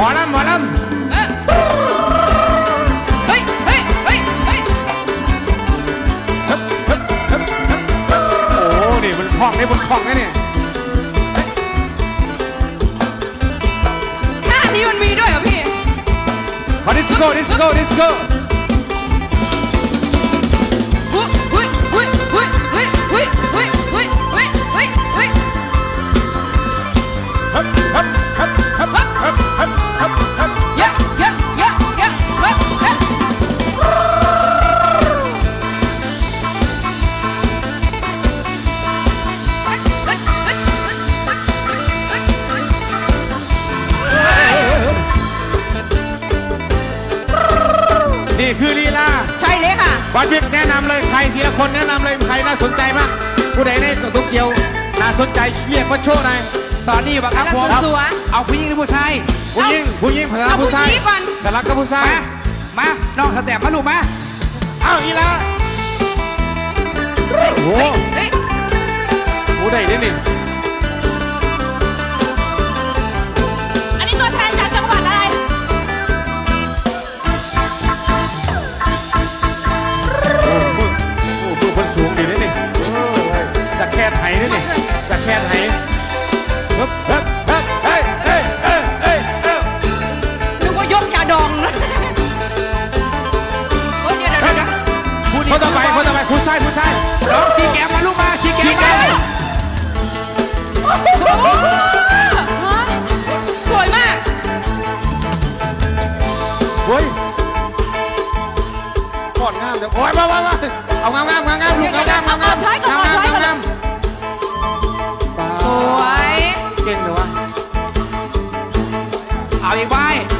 หมอลำหมอลเอ้ยเฮ้ยเฮ้ยเฮ้ยเฮ้ยำโอ้นี่มันคล่องนี่มันคล่องนะเนี่ยท่านี้มันมีด้วยเหรอพี่ขอดิสโก้ดิสโก้ดิสโก้หุ้ยหุ้ยหุ้ยหุ้ยหุ้ยหุ้ยหุ้ยหุ้ยหุ้ยหุ้ยหุ้ยฮับฮับฮับ นี่คือลีลาใช่เลยค่ะวัดวิกแนะนำเลยใครทีละคนแนะนำเลยใครน่าสนใจบ้างผู้ใดในตุกเกียวน่าสนใจเรียกมาโชว์หน่อยตอนนี้บังคับกำลังผมสวยเอาผู้หญิงหรือผู้ชายผู้หญิงผู้หญิงภาษาเอาผู้ผู้ชายหญิงก่อนสลักกับผู้ชายมามาน้องสแตมมาลูกมาเอ้าอีลาเฮ้ยโอ้โหเฮ้ยเฮ้ยผู้ใดเนี่ยนี่อัน สักแค่ไทยเนี่ยนี่สักแค่ไทยฮึบฮึบฮึบเฮ้ยเฮ้ยเฮ้ยเฮ้ยเฮ้ยนึกว่ายกยาดองนะโอ้ยเดี๋ยวเดี๋ยวเดี๋ยวผู้นี้คนต่อไปคนต่อไปผู้ชายผู้ชายน้องสีแกมมาลูกมาสีแกสีมแก้มาวสวยมากเฮ้ยฟอดงามเดี๋ยวโอ้ยมามามาเอางามงามงามงามลูกงามงามงามงามถอยก่อนงามถอยก่อนงาม why.